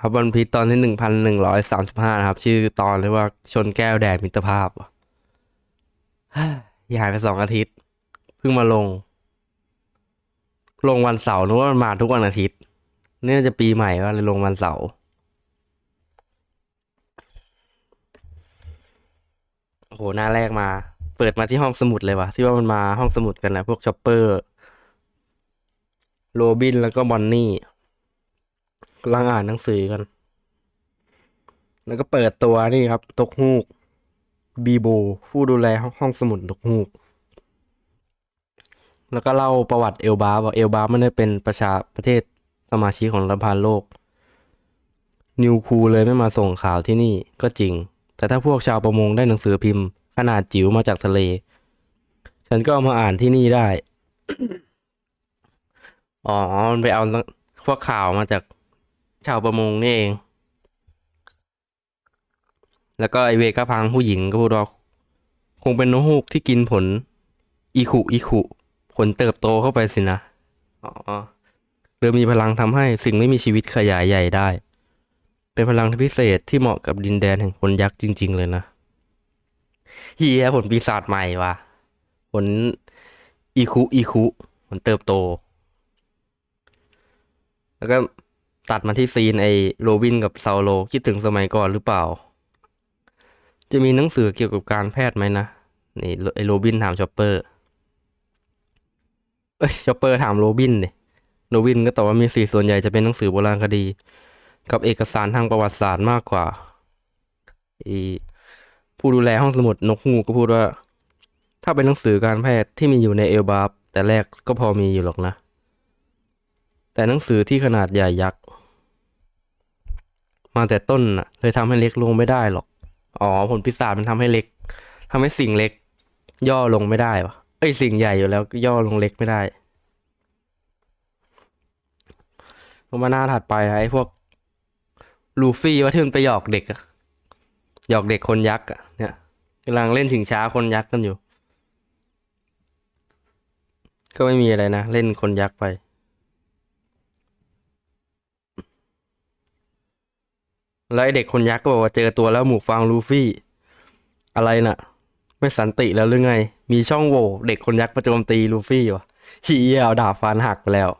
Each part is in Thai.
ครับวันพีตอนที่หนึ่งพันหนึ่งร้อยสามสิบห้านะครับ ชื่อตอนเรียกว่าชนแก้วแดดมิตรภาพยหายไปสองอาทิตย์ เพิ่งมาลง ลงวันเสาร์นึกว่ามันมาทุกวันอาทิตย์เนี่ยจะปีใหม่ว่าเลยลงวันเสาร์โอ้โหหน้าแรกมา เปิดมาที่ห้องสมุดเลยวะที่ว่ามันมาห้องสมุดกันนะพวกช็อปเปอร์ โรบินแล้วก็บอนนี่ กำลังอ่านหนังสือกัน แล้วก็เปิดตัวนี่ครับ ตกฮูก บีโบ ผู้ดูแลห้ององสมุดตกฮูก แล้วก็เล่าประวัติเอลบาว่าเอลบาไม่ได้เป็นประชาประเทศสมาชิกของรัฐบาลโลก นิวคูเลยไม่มาส่งข่าวที่นี่ก็จริง แต่ถ้าพวกชาวประมงได้หนังสือพิมพ์ ขนาดจิ๋วมาจากทะเล ฉันก็เอามาอ่านที่นี่ได้ อ๋อ มันไปเอาพวกข่าวมาจาก ชาวประมงนี่เอง แล้วก็ไอเวก้าพังผู้หญิงก็พูดว่าคงเป็นนกฮูกที่กินผล อีขุอีขุ ผลเติบโตเข้าไปสินะอ๋อเรือมีพลังทำให้สิ่งไม่มีชีวิตขยายใหญ่ได้ เป็นพลังที่พิเศษที่เหมาะกับดินแดนแห่งคนยักษ์จริง ๆ เลยนะเฮียผลปีศาจใหม่ว่ะผลอีคุอีคุผลเติบโต แล้วก็ ตัดมาที่ซีนไอโรบินกับเซาโล คิดถึงสมัยก่อนหรือเปล่า จะมีหนังสือเกี่ยวกับการแพทย์ไหมนะ นี่ไอโรบินถามชอปเปอร์เอ้ยชอปเปอร์ถามโรบินเนี่ยโรบินก็ตอบว่ามีสี่ส่วนใหญ่จะเป็นหนังสือโบราณคดี กับเอกสารทางประวัติศาสตร์มากกว่าอีผู้ดูแลห้องสมุดนกฮูกก็พูดว่า ถ้าเป็นหนังสือการแพทย์ที่มีอยู่ในเอลบาฟแต่แรกก็พอมีอยู่หรอกนะ แต่หนังสือที่ขนาดใหญ่ยักษ์ มาแต่ต้นน่ะ เลยทำให้เล็กลงไม่ได้หรอก อ๋อผลปีศาจมันทำให้เล็กทำให้สิ่งเล็ก ย่อลงไม่ได้วะเอ้ยสิ่งใหญ่อยู่แล้วย่อลงเล็กไม่ได้ลงมาหน้าถัดไปนะไอ้พวกลูฟี่ว่าที่มันไปหยอกเด็กอะหยอกเด็กคนยักษ์อะเนี่ยกำลังเล่นชิงช้าคนยักษ์กันอยู่ ก็ไม่มีอะไรนะ เล่นคนยักษ์ไป แล้วไอเด็กคนยักษ์ก็บอกว่าเจอตัวแล้วหมูฟางลูฟี่ อะไรน่ะ ไม่สันติแล้วหรือไง มีช่องโหว่เด็กคนยักษ์ประโจมตีลูฟี่วะฮีเอเอาดาบฟันหักไปแล้ว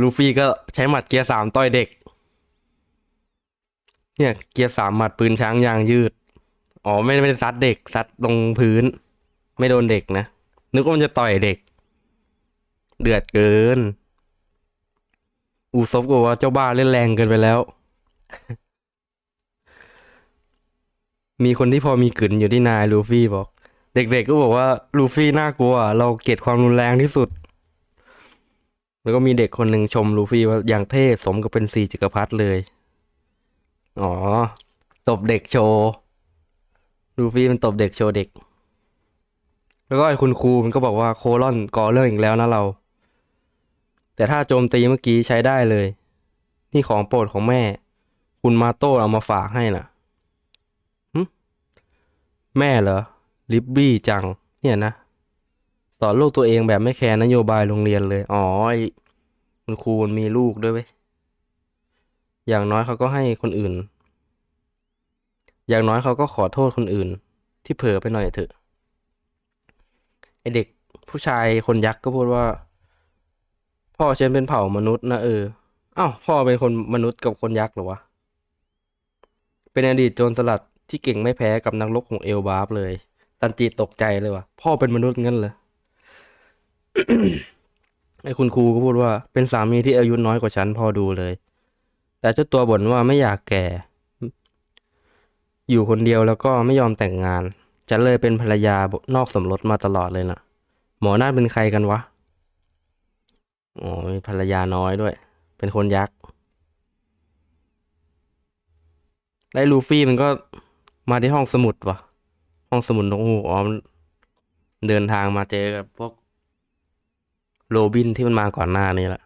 ลูฟี่ก็ใช้หมัดเกียร์สามต่อยเด็ก เนี่ย เกียร์สามหมัดปืนช้างยางยืด อ๋อไม่ไม่ได้ซัดเด็กซัดลงพื้น ไม่โดนเด็กนะนึกว่ามันจะต่อยเด็ก เดือดเกิน อูซบก็บอกว่าเจ้าบ้าเล่นแรงเกินไปแล้ว มีคนที่พอมีกลืนอยู่ที่นายลูฟี่บอก เด็กๆก็บอกว่าลูฟี่น่ากลัว เราเกลียดความรุนแรงที่สุด แล้วก็มีเด็กคนหนึ่งชมลูฟี่ว่าอย่างเท่สมกับเป็นสีจักรพรรดิเลย อ๋อ ตบเด็กโชว์ลูฟี่มันตบเด็กโชว์เด็ก แล้วก็ไอ้คุณครูมันก็บอกว่าโคลอนก่อเรื่องอีกแล้วนะเรา แต่ถ้าโจมตีเมื่อกี้ใช้ได้เลย นี่ของโปรดของแม่ คุณมาโต้เอามาฝากให้น่ะ แม่เหรอ ลิบบี้จัง เนี่ยนะ สอนลูกตัวเองแบบไม่แคร์นโยบายโรงเรียนเลย อ๋อคุณครูมันมีลูกด้วยเว้ย อย่างน้อยเขาก็ให้คนอื่น อย่างน้อยเขาก็ขอโทษคนอื่น ที่เผลอไปหน่อยเถอะ ไอเด็กผู้ชายคนยักษ์ก็พูดว่า พ่อฉันเป็นเผ่ามนุษย์นะเออ อ้าวพ่อเป็นคนมนุษย์กับคนยักษ์เหรอวะ เป็นอดีตโจรสลัด ที่เก่งไม่แพ้กับนักรบของเอลบาฟเลยตันจีตกใจเลยว่ะพ่อเป็นมนุษย์งั้นเลยไอ้คุณครูก็พูดว่า เป็นสามีที่อายุน้อยกว่าฉันพอดูเลย แต่เจ้าตัวบ่นว่าไม่อยากแก่ อยู่คนเดียวแล้วก็ไม่ยอมแต่งงาน ฉันเลยเป็นภรรยานอกสมรสมาตลอดเลยนะหมอนั่นเป็นใครกันวะอ๋อมีภรรยาน้อยด้วย เป็นคนยักษ์ไอ้ลูฟี่มันก็ มาที่ห้องสมุดวะห้องสมุดนกฮูกอ๋อมเดินทางมาเจอกับพวกโรบินที่มันมาก่อนหน้านี้แหละ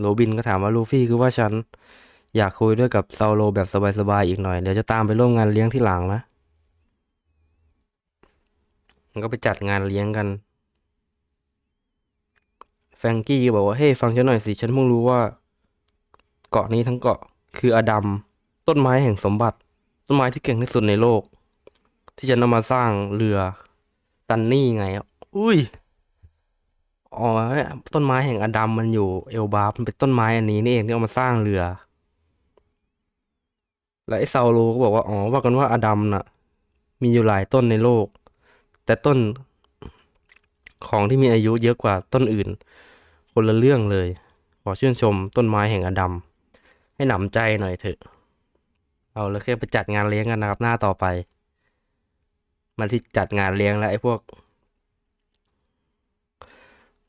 โรบินก็ถามว่าลูฟี่คือว่าฉันอยากคุยด้วยกับซาโลแบบสบายๆอีกหน่อย เดี๋ยวจะตามไปร่วมงานเลี้ยงที่หลังนะมันก็ไปจัดงานเลี้ยงกัน แฟงกี้ก็บอกว่าเฮ้ยฟังฉันหน่อยสิ ฉันเพิ่งรู้ว่า เกาะนี้ทั้งเกาะคืออดัมต้นไม้แห่งสมบัติ ต้นไม้ที่เก่งที่สุดในโลก ที่จะนำมาสร้างเรือตันนี่ไงอุ้ยอ๋อต้นไม้แห่งอดัมมันอยู่เอลบาร์มันเป็นต้นไม้อันนี้นี่เองที่เอามาสร้างเรือ แล้วไอ้ซาโลก็บอกว่าอ๋อว่ากันว่าอดัมน่ะ มีอยู่หลายต้นในโลก แต่ต้นของที่มีอายุเยอะกว่าต้นอื่น คนละเรื่องเลย ขอชื่นชมต้นไม้แห่งอดัมให้หนำใจหน่อยเถอะ เอาแล้วแค่ไปจัดงานเลี้ยงกันนะครับ หน้าต่อไป มาที่จัดงานเลี้ยงแล้วไอ้พวก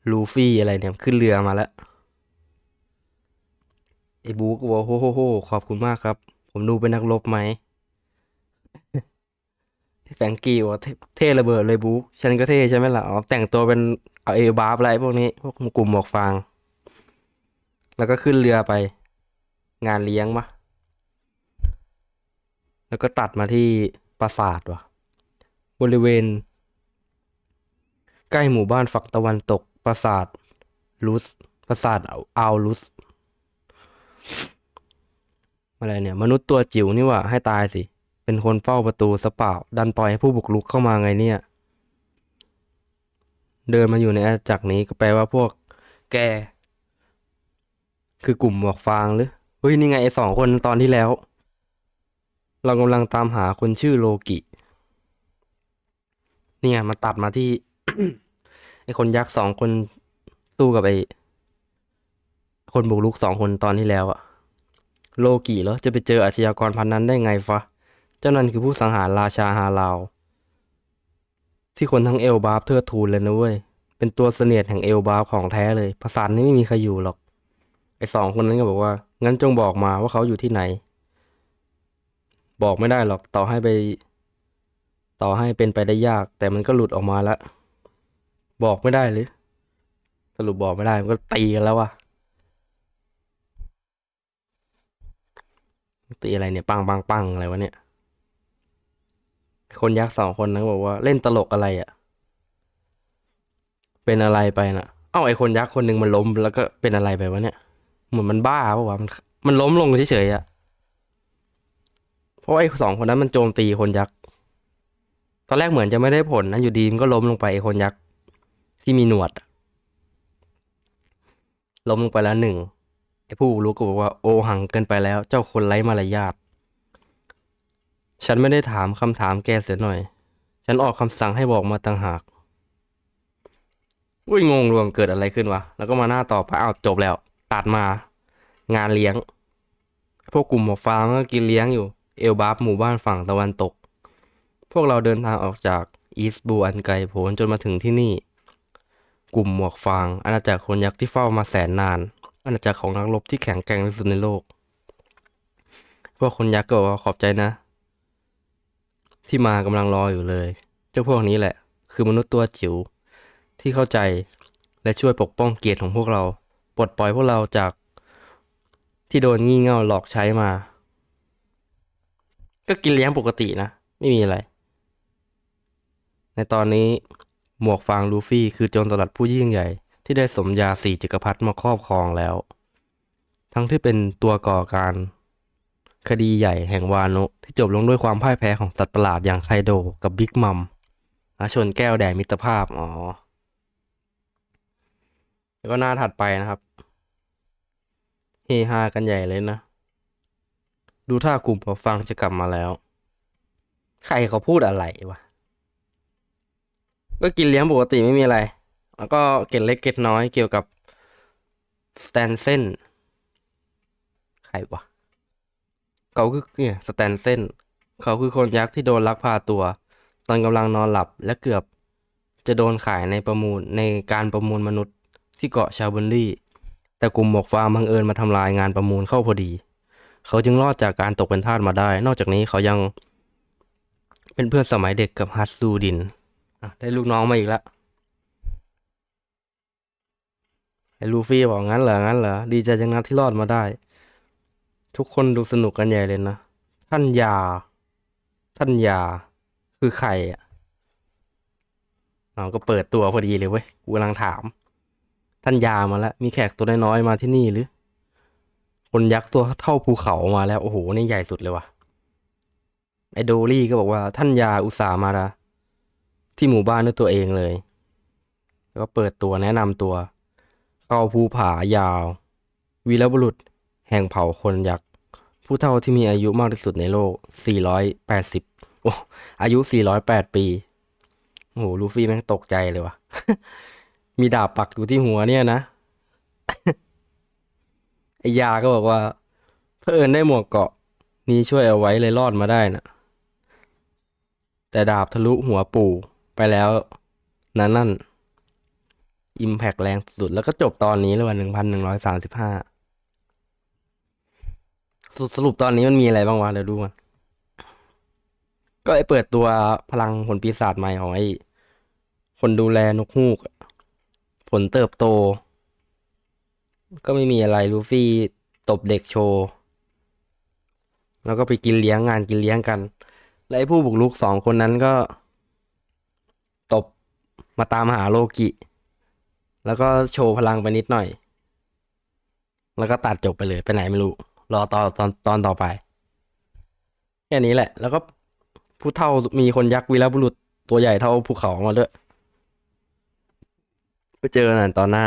ลูฟี่อะไรเนี่ยขึ้นเรือมาแล้วไอ้บูก็บอกโฮโฮโฮขอบคุณมากครับ ผมดูเป็นนักรบไหมแฟงกี้ว่าเท่เท่ระเบิดเลยบุ๊กฉันก็เท่ใช่ไหมล่ะอ๋อแต่งตัวเป็นเอาเอบาร์อะไรพวกนี้ พวกกลุ่มหมวกฟาง แล้วก็ขึ้นเรือไป งานเลี้ยงมะ แล้วก็ตัดมาที่ปราสาทว่ะ บริเวณ ใกล้หมู่บ้านฝั่งตะวันตกปราสาทลุสปราสาทอาวลุสอะไรเนี่ย มนุษย์ตัวจิ๋วนี่ว่าให้ตายสิ เป็นคนเฝ้าประตูสเปล่า ดันปล่อยให้ผู้บุกรุกเข้ามาไงเนี่ย เดินมาอยู่ในอาณาจักรนี้ก็แปลว่าพวก แก คือกลุ่มหมวกฟางหรือ เฮ้ย นี่ไงไอสองคนตอนที่แล้ว เรากำลังตามหาคนชื่อโลกิ เนี่ยมาตัดมาที่ไอ้คนยักษ์สองคนสู้กับไอ้คนบุกรุกสองคนตอนที่แล้วอะโลกิเหรอจะไปเจออาชญากรพันนั้นได้ไงฟะ เจ้านั่นคือผู้สังหารราชาฮาลาว ที่คนทั้งเอลบาร์เทิดทูนเลยนะเว้ย เป็นตัวเสนียดแห่งเอลบาร์ของแท้เลยภาษานี้ไม่มีใครอยู่หรอก ไอ้สองคนนั้นก็บอกว่า งั้นจงบอกมาว่าเขาอยู่ที่ไหน บอกไม่ได้หรอกต่อให้ไป ต่อให้เป็นไปได้ยาก แต่มันก็หลุดออกมาแล้วบอกไม่ได้หรือสรุปบอกไม่ได้มันก็ตีกันแล้วว่ะตีอะไรเนี่ยปังปังปังอะไรวะเนี่ย คนยักษ์สองคนนั้นบอกว่าเล่นตลกอะไรอะ่ะ เป็นอะไรไปน่ะ เอ้าไอคนยักษ์คนหนึ่งมันล้มแล้วก็เป็นอะไรไปวะเนี่ยเหมือนมันบ้าปะวะมันมันล้มลงเฉยๆอะ่ะ ราะไอ้สองคนนั้นมันโจมตีคนยักษ์ ตอนแรกเหมือนจะไม่ได้ผลนะอยู่ดีมันก็ล้มลงไปไอ้คนยักษ์ที่มีหนวด ล้มลงไปแล้วหนึ่งไอ้ผู้รู้ก็บอกว่าโอหังเกินไปแล้ว เจ้าคนไร้มารยาทฉันไม่ได้ถามคำถามแกเสียหน่อย ฉันออกคำสั่งให้บอกมาต่างหากอุ้ยงงรวมเกิดอะไรขึ้นวะ แล้วก็มาหน้าต่อไปอ้าวจบแล้ว ตัดมา งานเลี้ยง พวกกลุ่มหมวกฟางก็กินเลี้ยงอยู่ เอลบาฟหมู่บ้านฝั่งตะวันตก พวกเราเดินทางออกจากอีสบูอันไกลโพ้นจนมาถึงที่นี่ กลุ่มหมวกฟาง อาณาจักรคนยักษ์ที่เฝ้ามาแสนนาน อาณาจักรของนักรบที่แข็งแกร่งที่สุดในโลก พวกคนยักษ์ก็บอกว่าขอบใจนะ ที่มากำลังรออยู่เลย เจ้าพวกนี้แหละ คือมนุษย์ตัวจิ๋วที่เข้าใจและช่วยปกป้องเกียรติของพวกเรา ปลดปล่อยพวกเราจากที่โดนงี่เง่าหลอกใช้มา ก็กินเลี้ยงปกตินะ ไม่มีอะไร ในตอนนี้หมวกฟางลูฟี่คือโจรสลัดผู้ยิ่งใหญ่ ที่ได้สมญาสี่จักรพรรดิมาครอบครองแล้ว ทั้งที่เป็นตัวก่อการ คดีใหญ่แห่งวาโนะที่จบลงด้วยความพ่ายแพ้ของสัตว์ประหลาดอย่างไคโดกับบิ๊กมัมอาชนแก้วแด่มิตรภาพ อ๋อ แล้วก็หน้าถัดไปนะครับ เฮฮากันใหญ่เลยนะ ดูท่ากลุ่มผู้ฟังจะกลับมาแล้ว ใครเขาพูดอะไรวะ ก็กินเลี้ยงปกติไม่มีอะไร แล้วก็เก็ดเล็กเก็ดน้อยเกี่ยวกับสแตนเซนใครวะ เขาคือเนี่ยสแตนเซนเขาคือคนยักษ์ที่โดนลักพาตัว ตอนกำลังนอนหลับและเกือบ จะโดนขายในประมูลในการประมูลมนุษย์ที่เกาะชาบุนลี่ แต่กลุ่มหมวกฟางบังเอิญมาทำลายงานประมูลเข้าพอดี เขาจึงรอดจากการตกเป็นทาสมาได้ นอกจากนี้เขายัง เป็นเพื่อนสมัยเด็กกับฮัตซูดินได้ลูกน้องมาอีกแล้วไอ้ลูฟี่บอกงั้นเหรองั้นเหรอดีใจจังนะที่รอดมาได้ ทุกคนดูสนุกกันใหญ่เลยนะท่านยา ท่านยา คือใครอะเราก็เปิดตัวพอดีเลยเว้ยกูกำลังถาม ท่านยามาแล้วมีแขกตัวน้อยๆมาที่นี่หรือ คนยักษ์ตัวเท่าภูเขามาแล้ว โอ้โห นี่ใหญ่สุดเลยว่ะ ไอโดลี่ก็บอกว่าท่านยาอุตส่าห์มาละที่หมู่บ้านด้วยตัวเองเลย แล้วก็เปิดตัวแนะนำตัว เข้าภูผายาว วีรบุรุษ แห่งเผ่าคนยักษ์ผู้เท่าที่มีอายุมากที่สุดในโลก 480 โอ้ อายุ 408 ปี โอ้โห ลูฟี่แม่งตกใจเลยว่ะ มีดาบปักอยู่ที่หัวเนี่ยนะ ไอยาก็บอกว่าเพื่อเอิญได้หมวกเกาะ นี้ช่วยเอาไว้เลยรอดมาได้นะแต่ดาบทะลุหัวปู่ไปแล้วนั่นนั่นอิมแพกแรงสุดแล้วก็จบตอนนี้เลยวันหนึ่งพันหนึ่งร้อยสามสิบห้าสรุปตอนนี้มันมีอะไรบ้างวะเดี๋ยวดูกันก็ไอเปิดตัวพลังผลปีศาจใหม่ของไอคนดูแลนกฮูก ผลเติบโต ก็ไม่มีอะไรลูฟี่ตบเด็กโชว์แล้วก็ไปกินเลี้ยงงานกินเลี้ยงกันและไอ้ผู้บุกรุกสองคนนั้นก็ ตบมาตามหาโลกิ แล้วก็โชว์พลังไปนิดหน่อย แล้วก็ตัดจบไปเลยไปไหนไม่รู้ รอตอนตอนตอนต่อไปแค่นี้แหละ แล้วก็ผู้เท่ามีคนยักษ์วีรบุรุษตัวใหญ่เท่าภูเขามาด้วยไปเจอกันตอนหน้า